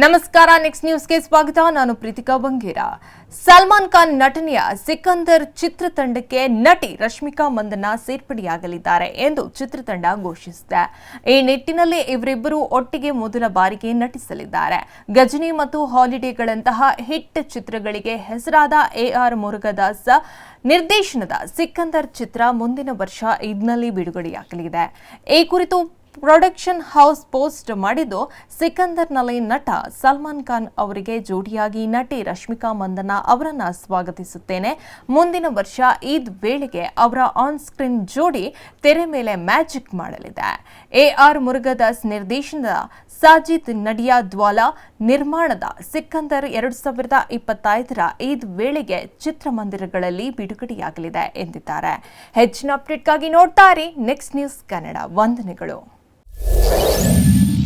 ನಮಸ್ಕಾರ ನೆಕ್ಸ್ಟ್ ನ್ಯೂಸ್ಗೆ ಸ್ವಾಗತ. ನಾನು ಪ್ರೀತಿಕಾ ಬಂಗೇರ. ಸಲ್ಮಾನ್ ಖಾನ್ ನಟನೆಯ ಸಿಕಂದರ್ ಚಿತ್ರತಂಡಕ್ಕೆ ನಟಿ ರಶ್ಮಿಕಾ ಮಂದಣ್ಣ ಸೇರ್ಪಡೆಯಾಗಲಿದ್ದಾರೆ ಎಂದು ಚಿತ್ರತಂಡ ಘೋಷಿಸಿದೆ. ಈ ನಿಟ್ಟಿನಲ್ಲಿ ಇವರಿಬ್ಬರು ಒಟ್ಟಿಗೆ ಮೊದಲ ಬಾರಿಗೆ ನಟಿಸಲಿದ್ದಾರೆ. ಗಜನಿ ಮತ್ತು ಹಾಲಿಡೇಗಳಂತಹ ಹಿಟ್ ಚಿತ್ರಗಳಿಗೆ ಹೆಸರಾದ ಎಆರ್ ಮುರುಗದಾಸ್ ನಿರ್ದೇಶನದ ಸಿಕಂದರ್ ಚಿತ್ರ ಮುಂದಿನ ವರ್ಷ ಇದ್ನಲ್ಲಿ ಬಿಡುಗಡೆಯಾಗಲಿದೆ. ಈ ಕುರಿತು ಪ್ರೊಡಕ್ಷನ್ ಹೌಸ್ ಪೋಸ್ಟ್ ಮಾಡಿದ್ದು ಸಿಕಂದರ್ನಲ್ಲಿ ನಟ ಸಲ್ಮಾನ್ ಖಾನ್ ಅವರಿಗೆ ಜೋಡಿಯಾಗಿ ನಟಿ ರಶ್ಮಿಕಾ ಮಂದನಾ ಅವರನ್ನ ಸ್ವಾಗತಿಸುತ್ತೇನೆ. ಮುಂದಿನ ವರ್ಷ ಈದ್ ವೇಳೆಗೆ ಅವರ ಆನ್ ಸ್ಕ್ರೀನ್ ಜೋಡಿ ತೆರೆ ಮೇಲೆ ಮ್ಯಾಜಿಕ್ ಮಾಡಲಿದೆ. ಎ ಆರ್ ಮುರುಗದಾಸ್ ನಿರ್ದೇಶನದ ಸಾಜಿದ್ ನಡಿಯಾ ದ್ವಾಲಾ ನಿರ್ಮಾಣದ ಸಿಕಂದರ್ ಎರಡು ಸಾವಿರದ ಇಪ್ಪತ್ತೈದರ ಈದ್ ವೇಳೆಗೆ ಚಿತ್ರಮಂದಿರಗಳಲ್ಲಿ ಬಿಡುಗಡೆಯಾಗಲಿದೆ ಎಂದಿದ್ದಾರೆ. ಹೆಚ್ಚಿನ ಅಪ್ಡೇಟ್ಗಾಗಿ ನೋಡ್ತಾ ನೆಕ್ಸ್ಟ್ ನ್ಯೂಸ್ ಕನ್ನಡ ವಂದನೆಗಳು. Thank you.